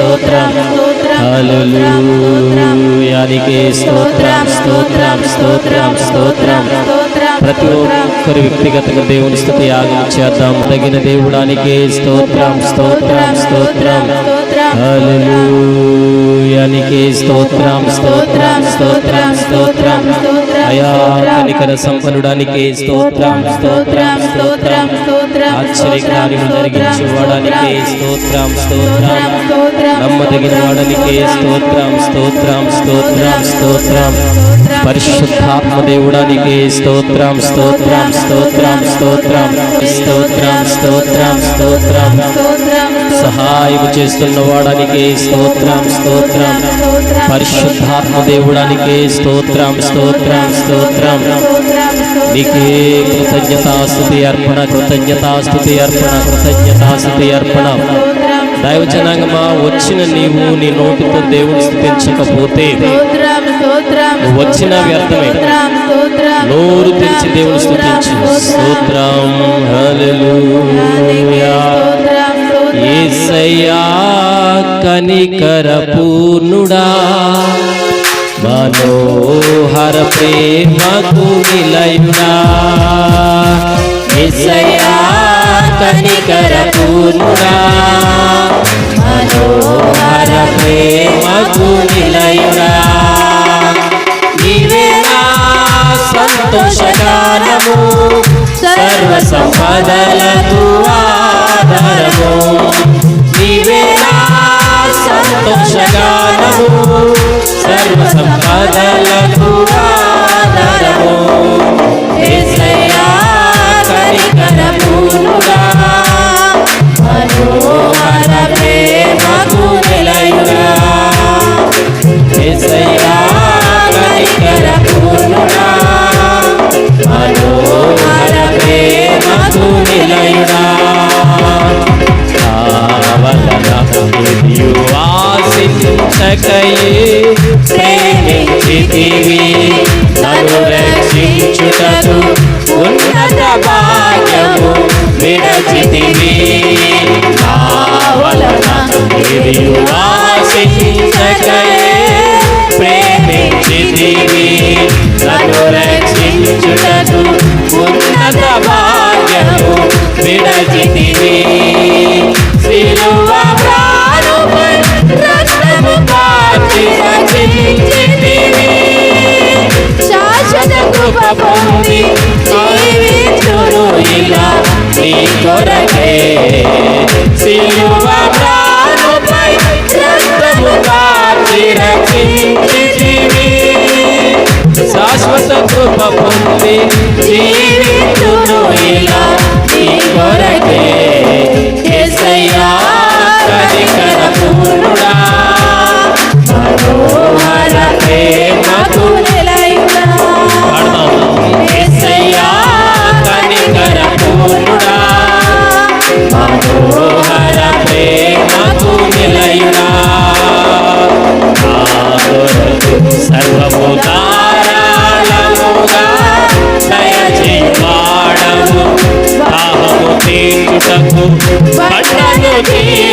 స్తోత్రం. హల్లెలూయానికి స్తోత్రం స్తోత్రం స్తోత్రం స్తోత్రం. ప్రతి ఒక్కరి వ్యక్తిగతంగా దేవుని స్థుతి యాగం చేద్దాం తగిన దేవుడానికే స్తోత్రం స్తోత్రం స్తోత్రం. హల్లెలూయానికి స్తోత్రం స్తోత్రం స్తోత్రం స్తోత్రం. అయా కనికర సంపన్నుడానికి స్తోత్రం స్తోత్రం స్తోత్రం ఆశ్చర్యకార్యము జరిగించి వాడానికి స్తోత్రం స్తోత్రం నమ్మదగిన వాడానికి స్తోత్రం స్తోత్రం స్తోత్రం స్తోత్రం పరిశుద్ధాత్మ దేవుడానికి స్తోత్రం స్తోత్రం స్తోత్రం స్తోత్రం స్తోత్రం స్తోత్రం స్తోత్రం సహాయం చేస్తున్న వాడానికి స్తోత్రం స్తోత్రం. పరిశుద్ధాత్మ దేవుడానికి స్తోత్రం స్తోత్రం స్తోత్రం. నీకే కృతజ్ఞతాస్తుతి అర్పణ కృతజ్ఞతాస్తుతి అర్పణ కృతజ్ఞతాస్తుతి అర్పణ. దైవజనాంగమా వచ్చిన నీవు నీ నోటితో దేవుని స్థుతించకపోతే వచ్చిన వ్యర్థమే. నోరు తెచ్చి దేవుని స్థుతించు. స్తోత్రం. హల్లెలూయా. కనికర మనోహర ప్రేమకు నిలయుడా యేసయ్యా కనికర మనోహర ప్రేమకు నిలయుడా నీవే నా సర్వ సంపదలకు ఆధారము. నీవే సంతోషగానము సర్వ సంపదలకు ఆధారము యేసయ్యా కనికర పూర్ణుడా నీవు ఆశించకయే ప్రేమించితివి నన్ను రక్షించుటకు ఉన్నత భాగ్యము విడచితివి సిలువ శాశ్వత కృప పొంది ఇలా నీ కొరకే సిలువ కృప పొంది జీవించును ఇలా నీ కొరకే. యేసయ్యా me.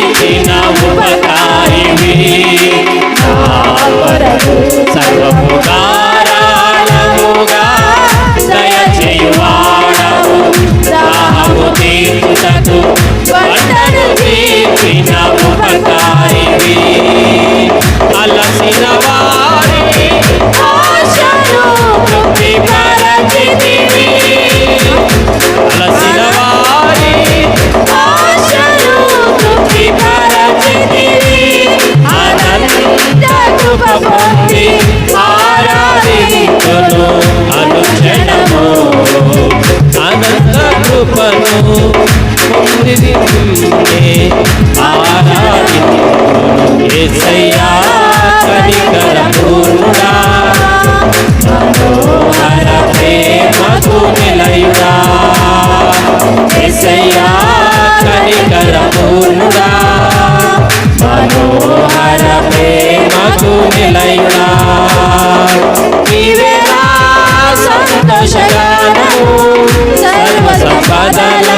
యేసయ్యా కనికర పూర్ణుడా మనోహర ప్రేమకు నిలయుడా యేసయ్యా కనికర పూర్ణుడా మనోహర ప్రేమకు నిలయుడా నీవే నా సంతోషగానము సర్వ సంపదలకు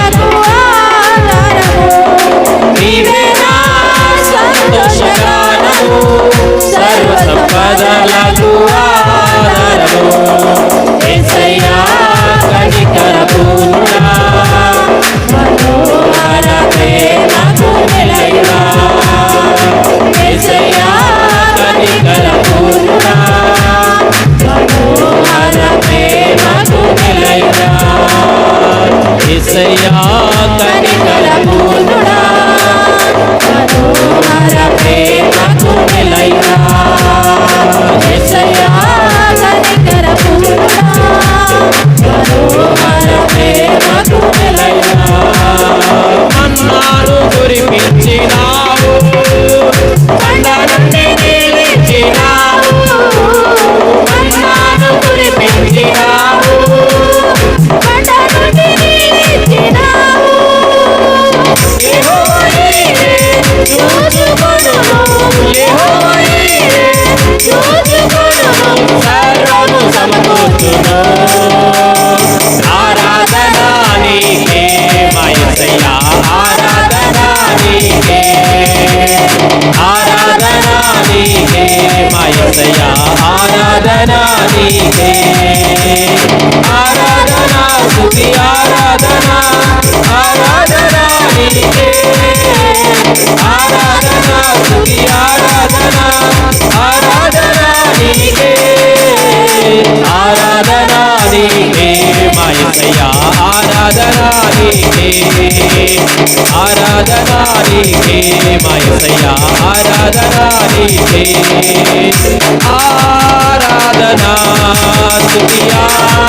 సర్వ సంపదలకు ఆధారము యేసయ్యా కనికర పూర్ణుడా మనోహర ప్రేమకు నిలయుడా యేసయ్యా కనికర పూర్ణుడా మనోహర ప్రేమకు నిలయుడా యేసయ్యా आराधना नीके आराधना तुझी आराधना आराधना नीके आराधना तुझी आराधना. ఆరాధన నీకే మా ఆరాధనా ఆరాధన. నీకే ఆరాధనా స్తుతి ఆరాధన.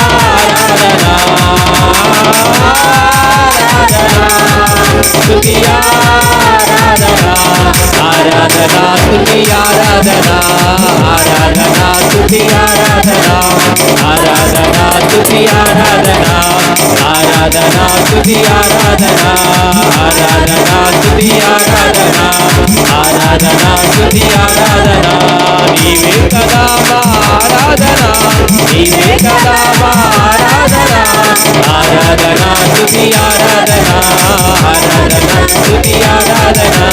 స్తుతి ఆరాధన. స్తుతి స్తుతి ఆరాధనా స్తుతి ఆరాధనా ఆరాధనా స్తుతి ఆరాధనా ఆరాధనా స్తుతి ఆరాధనా. నీవే కదా ఆరాధనా నీవే కదా ఆరాధనా ఆరాధనా. ఆరాధన స్తుతి ఆరాధనా ఆరాధన స్తుతి ఆరాధనా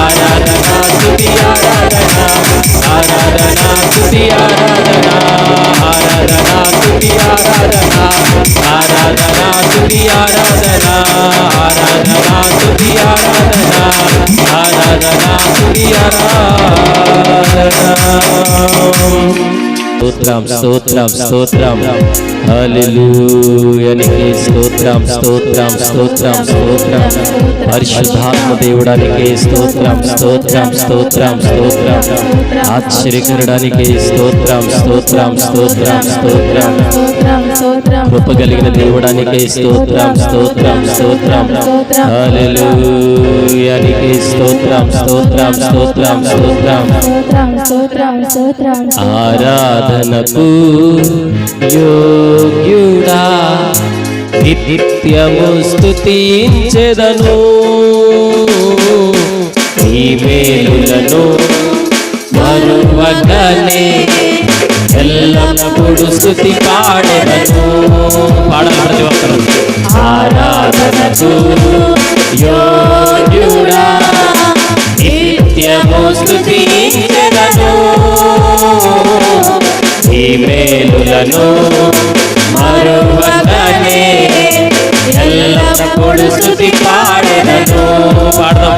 ఆరాధన స్తుతి ఆరాధనా ఆరాధన స్తుతి ఆరాధన. ఆరాధన స్తుతి ఆరాధన ఆరాధన స్తుతి ఆరాధన ఆరాధన స్తుతి ఆరాధన ఆరాధన స్తుతి ఆరాధన స్తోత్రం స్తోత్రం స్తోత్రం హల్లెలూయానికి స్తోత్రం స్తోత్రం స్తోత్రం స్తోత్రం పరిశుద్ధాత్మ దేవుడానికి స్తోత్రం స్తోత్రం స్తోత్రం స్తోత్రం ఆశ్చర్యకరడానికి స్తోత్రం స్తోత్రం స్తోత్రం స్తోత్రం కృప కలిగిన దేవుడానికి స్తోత్రం స్తోత్రం స్తోత్రం హల్లెలూయానికి స్తోత్రం స్తోత్రం స్తోత్రం స్తోత్రం స్తోత్రం సాధనకు యోగ్యుడా నిత్యము స్థుతించెదను నీ మేలులను మరువగనే ఎల్లప్పుడు స్థుతి పాడెదను పాడాలి ప్రతి ఒక్కరు. ఆరాధనకు యోగ్యుడా నిత్యము స్థుతించెదను ఈ మేలులను మరువగనే ఎల్లప్పుడు శృతి పాడెదను పాడదాం.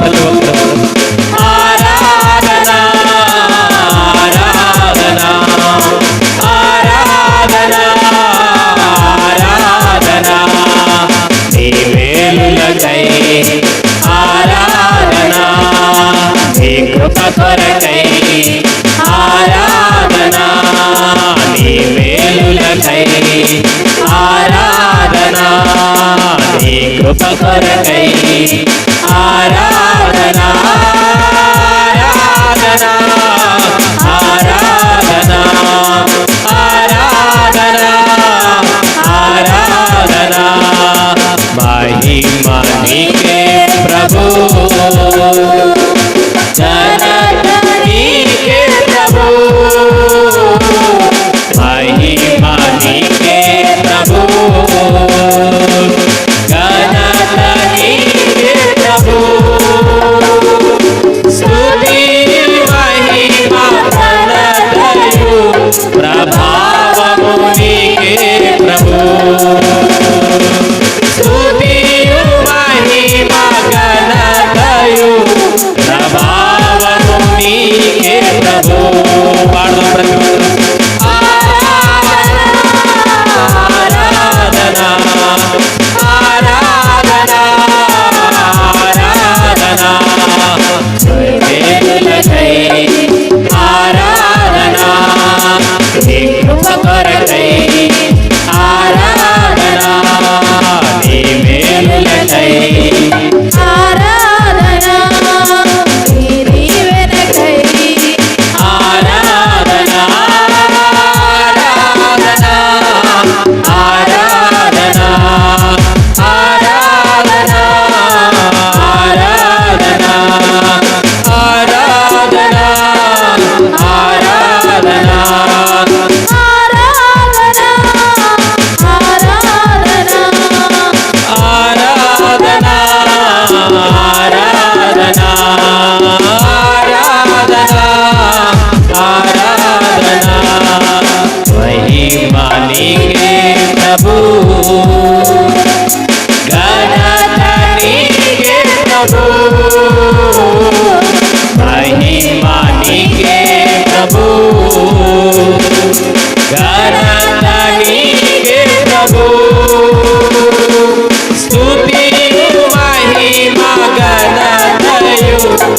కృప కొరకై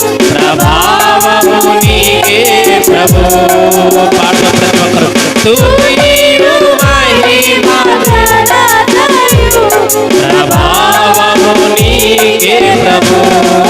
ప్రభావము నీకే ప్రభు. పాట ప్రతి ఒక్కరు. ప్రభావము నీకే ప్రభు.